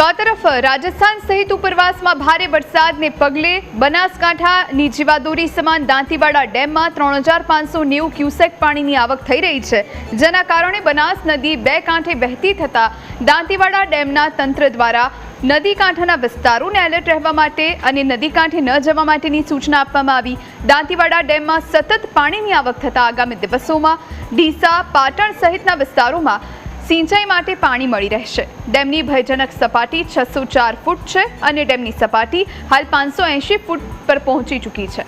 તો આ તરફ રાજસ્થાન સહિત ઉપરવાસમાં ભારે વરસાદને પગલે બનાસકાંઠાની જીવાદોરી સમાન દાંતીવાડા ડેમમાં ત્રણ હજાર પાંચસો નેવું ક્યુસેક પાણીની આવક થઈ રહી છે, જેના કારણે બનાસ નદી બે કાંઠે વહેતી થતાં દાંતીવાડા ડેમના તંત્ર દ્વારા નદી કાંઠાના વિસ્તારોને એલર્ટ રહેવા માટે અને નદી કાંઠે ન જવા માટેની સૂચના આપવામાં આવી. દાંતીવાડા ડેમમાં સતત પાણીની આવક થતાં આગામી દિવસોમાં ડીસા, પાટણ સહિતના વિસ્તારોમાં સિંચાઈ માટે પાણી મળી રહેશે. ડેમની ભયજનક સપાટી છસો ચાર ફૂટ છે અને ડેમની સપાટી હાલ પાંચસો એંશી ફૂટ પર પહોંચી ચૂકી છે.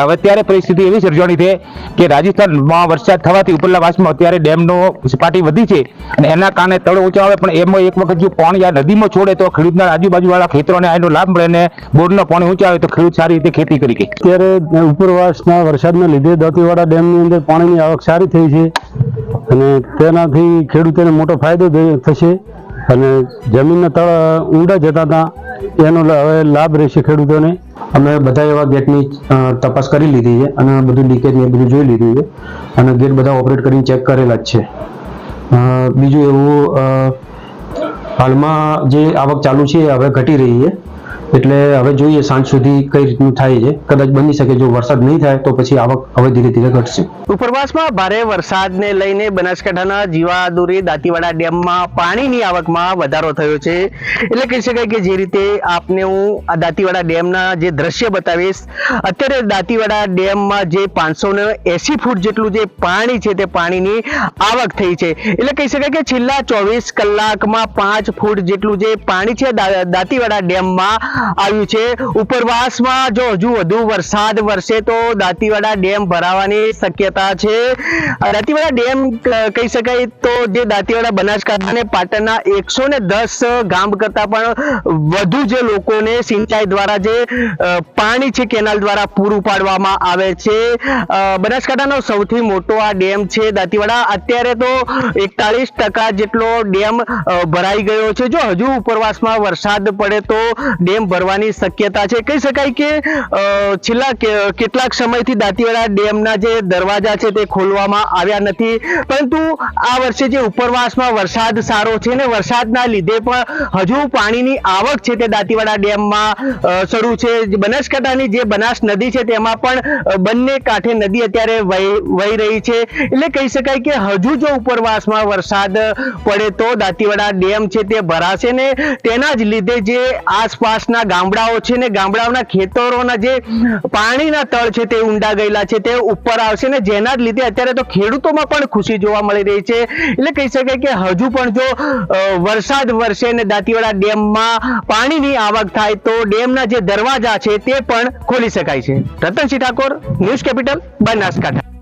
હવે અત્યારે પરિસ્થિતિ એવી સર્જાણી છે કે રાજસ્થાનમાં વરસાદ થવાથી ઉપરલા વાસમાં અત્યારે ડેમનો સપાટી વધી છે અને એના કારણે તળ ઊંચા આવે, પણ એમાં એક વખત જો પાણી આ નદીમાં છોડે તો ખેડૂતના આજુબાજુવાળા ખેતરોને આનો લાભ મળે ને બોરનો પાણી ઊંચા આવે તો ખેડૂત સારી રીતે ખેતી કરી શકે અત્યારે ઉપરવાસના વરસાદને લીધે દતીવાડા ડેમની અંદર પાણીની આવક સારી થઈ છે અને તેનાથી ખેડૂતોને મોટો ફાયદો થશે. અને જમીનના તળ ઊંડા જતા હતા. એનો હવે લાભ રહેશે ખેડૂતોને. અમે બધા એવા ગેટની તપાસ કરી લીધી છે અને બધું લીકેજ ને બધું જોઈ લીધું છે. અને ગેટ બધા ઓપરેટ કરીને ચેક કરેલા જ છે. બીજું એવું હાલમાં જે આવક ચાલુ છે હવે ઘટી રહી છે. એટલે હવે જોઈએ સાંજ સુધી કઈ રીતનું થાય છે. કદાચ બની શકે જો વરસાદ નહીં થાય તો પછી આવક હવે ધીરે ધીરે ઘટશે. ઉપરવાસમાં ભારે વરસાદને લઈને બનાસકાંઠાના જીવાદુરી દાંતીવાડા ડેમમાં પાણીની આવકમાં વધારો થયો છે. એટલે કહી શકાય કે જે રીતે આપને હું આ દાંતીવાડા ડેમના જે દ્રશ્ય બતાવીશ, અત્યારે દાંતીવાડા ડેમમાં જે પાંચસો ને એસી ફૂટ જેટલું જે પાણી છે તે પાણીની આવક થઈ છે. એટલે કહી શકાય કે છેલ્લા ચોવીસ કલાકમાં પાંચ ફૂટ જેટલું જે પાણી છે દાંતીવાડા ડેમમાં આવ્યું છે. ઉપરવાસમાં જો હજુ વધુ વરસાદ વરસે તો દાંતીવાડા ડેમ ભરાવાની શક્યતા છે. દાંતીવાડા ડેમ કહી શકાય તો જે દાંતીવાડા, બનાસકાંઠા અને પાટણના એકસો ને દસ ગામ કરતા પણ વધુ જે લોકોને સિંચાઈ દ્વારા જે પાણી છે કેનાલ દ્વારા પૂરું પાડવામાં આવે છે. બનાસકાંઠાનો સૌથી મોટો આ ડેમ છે દાંતીવાડા. અત્યારે તો એકતાલીસ ટકા જેટલો ડેમ ભરાઈ ગયો છે. જો હજુ ઉપરવાસમાં વરસાદ પડે તો ડેમ ભરવાની શક્યતા છે. કહી શકાય કે છેલ્લા કેટલાક સમયથી દાંતીવાડા ડેમના જે દરવાજા છે તે ખોલવામાં આવ્યા નથી. પરંતુ આ વર્ષે જે ઉપરવાસમાં વરસાદ સારો છે ને વરસાદના લીધે પણ હજુ પાણીની આવક છે તે દાંતીવાડા ડેમમાં શરૂ છે. બનાસકાંઠાની જે બનાસ નદી છે તેમાં પણ બંને કાંઠે નદી અત્યારે વહી રહી છે. એટલે કહી શકાય કે હજુ જો ઉપરવાસમાં વરસાદ પડે તો દાંતીવાડા ડેમ છે તે ભરાશે ને તેના જ લીધે જે આસપાસના ગામડાઓ છે ને ગામડાઓના ખેતરોના જે પાણીના તળ છે તે ઊંડા ગયેલા છે, તે ઉપર આવશે ને જેના જ લીધે અત્યારે તો ખેડૂતોમાં પણ ખુશી જોવા મળી રહી છે. એટલે કહી શકાય કે હજુ પણ જો વરસાદ વરસે ને દાંતીવાડા ડેમમાં પાણીની આવક થાય તો ડેમના જે દરવાજા છે તે પણ ખોલી શકાય છે. Ratansinh Thakor, news capital, Banaskantha.